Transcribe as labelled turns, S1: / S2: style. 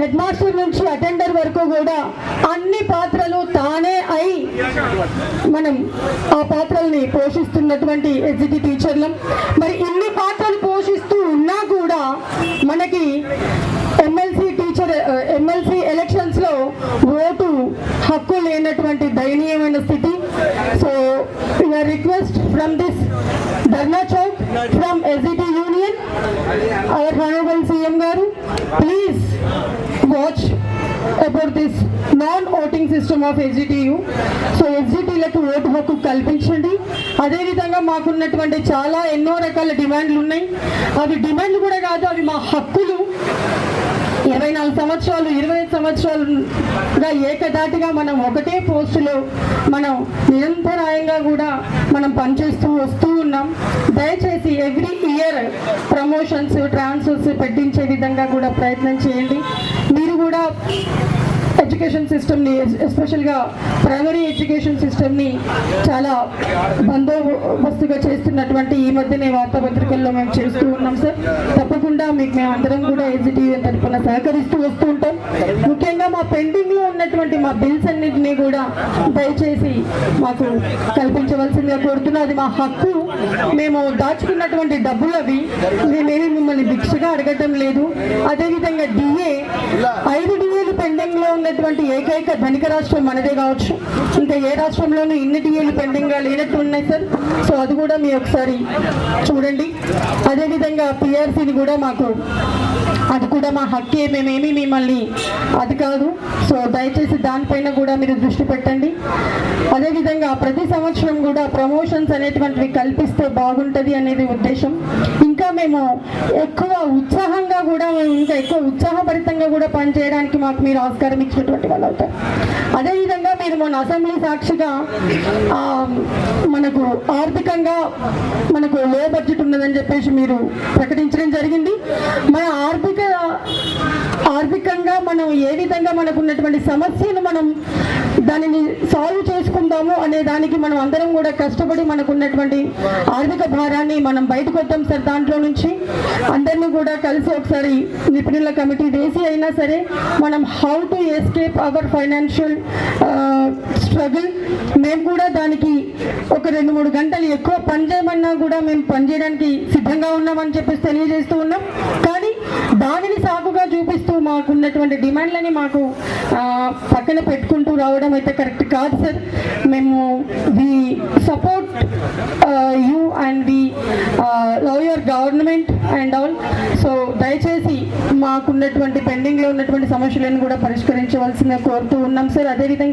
S1: Head master నుంచి attender వరకు కూడా అన్ని పాత్రలు తానే అయి మనం ఆ పాత్రల్ని పోషిస్తున్నటువంటి ఎస్జిటి టీచర్లం. మరి ఇన్ని పాత్రలు పోషిస్తూ ఉన్నా కూడా మనకి ఎమ్మెల్సీ టీచర్ ఎమ్మెల్సీ ఎలక్షన్స్లో ఓటు హక్కు లేనటువంటి దయనీయమైన స్థితి. So your request from this Dharna Chowk from SGT union our honourable CM garu please watch about this non voting system of SGTU so ఎస్జిటీలకు vote హక్కు కల్పించండి. అదేవిధంగా మాకున్నటువంటి చాలా ఎన్నో రకాల డిమాండ్లు ఉన్నాయి. అవి డిమాండ్లు కూడా కాదు అవి మా హక్కులు. ఇరవై నాలుగు సంవత్సరాలు ఇరవై సంవత్సరాలుగా ఏకధాటిగా మనం ఒకటే పోస్టులో మనం నిరంతరాయంగా కూడా మనం పనిచేస్తూ వస్తూ ఉన్నాం. దయచేసి ఎవ్రీ ఇయర్ ప్రమోషన్స్ ట్రాన్స్ఫర్స్ పెట్టించే విధంగా కూడా ప్రయత్నం చేయండి. మీరు కూడా ఎడ్యుకేషన్ సిస్టమ్ని ఎస్పెషల్గా ప్రైమరీ ఎడ్యుకేషన్ సిస్టమ్ని చాలా బందోబస్తుగా చేస్తున్నటువంటి ఈ మధ్యనే వార్తాపత్రికల్లో మేము చేస్తూ ఉన్నాం సార్ తప్పకుండా మీకు మేము అందరం కూడా ఎస్జిటియు తరఫున సహకరిస్తూ వస్తూ ఉంటాం. ముఖ్యంగా మా పెండింగ్లో ఉన్నటువంటి మా బిల్స్ అన్నింటినీ కూడా దయచేసి మాకు కల్పించవలసిందిగా కోరుతున్నా. అది మా హక్కు. మేము దాచుకున్నటువంటి డబ్బులు అవి. మేమేమి మిమ్మల్ని భిక్షగా అడగటం లేదు. అదేవిధంగా డిఏ ఐదు డిఏలు పెండింగ్లో ఉన్నటువంటి ఉన్నటువంటి ఏకైక ధనిక రాష్ట్రం మనదే కావచ్చు. ఇంకా ఏ రాష్ట్రంలోనూ ఇన్ని డిఏలు పెండింగ్గా లేనట్టు ఉన్నాయి సార్. సో అది కూడా మీ ఒకసారి చూడండి. అదేవిధంగా పిఆర్సీని కూడా మాకు అది కూడా మా హక్కే. మేమేమి మిమ్మల్ని అది కాదు. సో దయచేసి దానిపైన కూడా మీరు దృష్టి పెట్టండి. అదేవిధంగా ప్రతి సంవత్సరం కూడా ప్రమోషన్స్ అనేటువంటివి కల్పిస్తే బాగుంటుంది అనేది ఉద్దేశం. ఇంకా మేము ఎక్కువ ఉత్సాహంగా కూడా ఎక్కువ ఉత్సాహభరితంగా కూడా పనిచేయడానికి మాకు మీరు ఆస్కారం ఇచ్చినటువంటి వాళ్ళు అవుతారు. అదేవిధంగా మీరు మొన్న అసెంబ్లీ సాక్షిగా మనకు ఆర్థికంగా మనకు లో బడ్జెట్ ఉన్నదని చెప్పేసి మీరు ప్రకటించడం జరిగింది. మన ఆర్థిక ఆర్థికంగా మనం ఏ విధంగా మనకు ఉన్నటువంటి సమస్యను మనం దానిని సాల్వ్ చేసుకుందాము అనే దానికి మనం అందరం కూడా కష్టపడి మనకు ఉన్నటువంటి ఆర్థిక భారాన్ని మనం బయటకు వద్దాం సార్ దాంట్లో నుంచి. అందరినీ కూడా కలిసి ఒకసారి నిపుణుల కమిటీ వేసి అయినా సరే మనం how to escape our financial struggle మేము కూడా దానికి ఒక రెండు మూడు గంటలు ఎక్కువ పని చేయమన్నా కూడా మేము పనిచేయడానికి సిద్ధంగా ఉన్నామని చెప్పేసి తెలియజేస్తూ ఉన్నాం. కానీ దానిని సాకుగా చూపిస్తూ మాకున్నటువంటి డిమాండ్లని మాకు పక్కన పెట్టుకుంటూ రావడం అయితే కరెక్ట్ కాదు సార్. మేము we support you and we love your government and all. So దయచేసి మాకున్నటువంటి పెండింగ్లో ఉన్నటువంటి సమస్యలను కూడా పరిష్కరించవలసిన కోరుతూ ఉన్నాం సార్. అదేవిధంగా